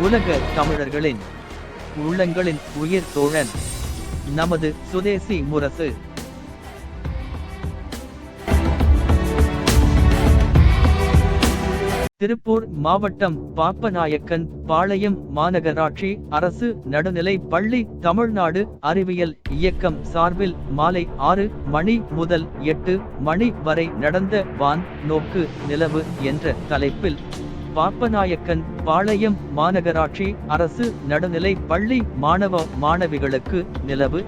உலக தமிழர்களின் உள்ளங்களின் உயிர் தோழன் நமது சுதேசி முரசு. திருப்பூர் மாவட்டம் பாப்பநாயக்கன் பாளையம் மாநகராட்சி அரசு நடுநிலை பள்ளி தமிழ்நாடு அறிவியல் இயக்கம் சார்பில் மாலை ஆறு மணி முதல் எட்டு மணி வரை நடந்த வான் நோக்கு நிலவு என்ற தலைப்பில் பாப்பநாயக்கன் பாளையம் மாநகராட்சி அரசு நடுநிலை பள்ளி மாணவ மாணவிகளுக்கு நிலவு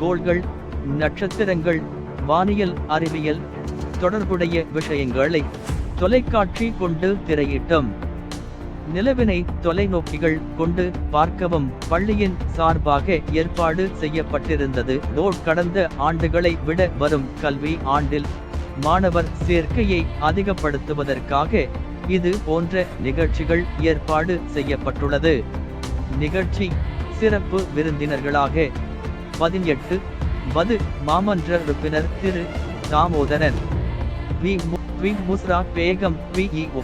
கோள்கள் நட்சத்திரங்கள் வானியல் அறிவியல் தொடர்புடைய விஷயங்களை தொலைக்காட்சி கொண்டு திரையிட்டம். நிலவினை தொலைநோக்கிகள் கொண்டு பார்க்கவும் பள்ளியின் சார்பாக ஏற்பாடு செய்யப்பட்டிருந்தது. நோட் கடந்த ஆண்டுகளை விட வரும் கல்வி ஆண்டில் மாணவர் சேர்க்கையை அதிகப்படுத்துவதற்காக இது போன்ற நிகழ்ச்சிகள் ஏற்பாடு செய்யப்பட்டுள்ளது. நிகழ்ச்சி சிறப்பு விருந்தினர்களாக பதினெட்டு வது மாமன்ற உறுப்பினர் திரு. Damodaran. V V Musra Begum VEO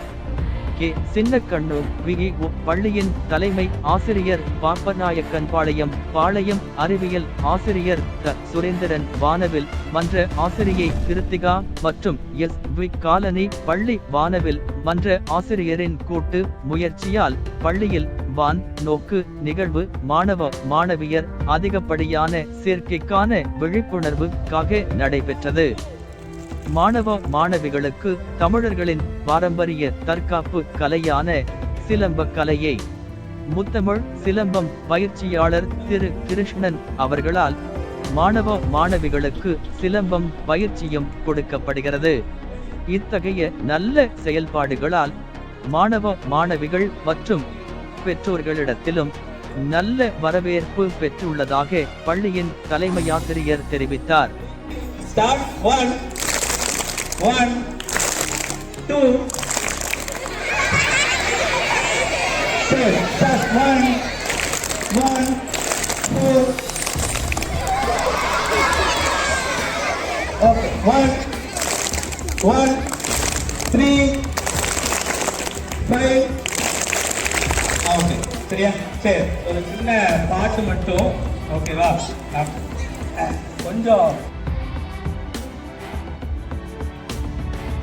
K Chinnakannu VEO பள்ளியின் தலைமை ஆசிரியர் பாப்பநாயக்கன்பாளையம் பாளையம் பாளையம் அறிவியல் ஆசிரியர் க. சுரேந்திரன் வானவில் மன்ற ஆசிரியை கிருத்திகா மற்றும் எஸ். வி. காலனி பள்ளி வானவில் மன்ற ஆசிரியரின் கூட்டு முயற்சியால் பள்ளியில் வான் நோக்கு நிகழ்வு மாணவ மாணவியர் அதிகப்படியான சேர்க்கைக்கான விழிப்புணர்வுக்காக நடைபெற்றது. மாணவ மாணவிகளுக்கு தமிழர்களின் பாரம்பரிய தற்காப்பு கலையான சிலம்ப கலையை முத்தமிழ் சிலம்பம் பயிற்சியாளர் திரு கிருஷ்ணன் அவர்களால் மாணவ மாணவிகளுக்கு சிலம்பம் பயிற்சியும் கொடுக்கப்படுகிறது. இத்தகைய நல்ல செயல்பாடுகளால் மாணவ மாணவிகள் மற்றும் பெற்றோர்களிடத்திலும் நல்ல வரவேற்பு பெற்றுள்ளதாக பள்ளியின் தலைமையாசிரியர் தெரிவித்தார். Start one, one, two, three. Start one, one, two. Okay, one, one, three, five. Okay சரியா சரி ஒரு சின்ன பாட்டு மட்டும் ஓகேவா நான் கொஞ்சம்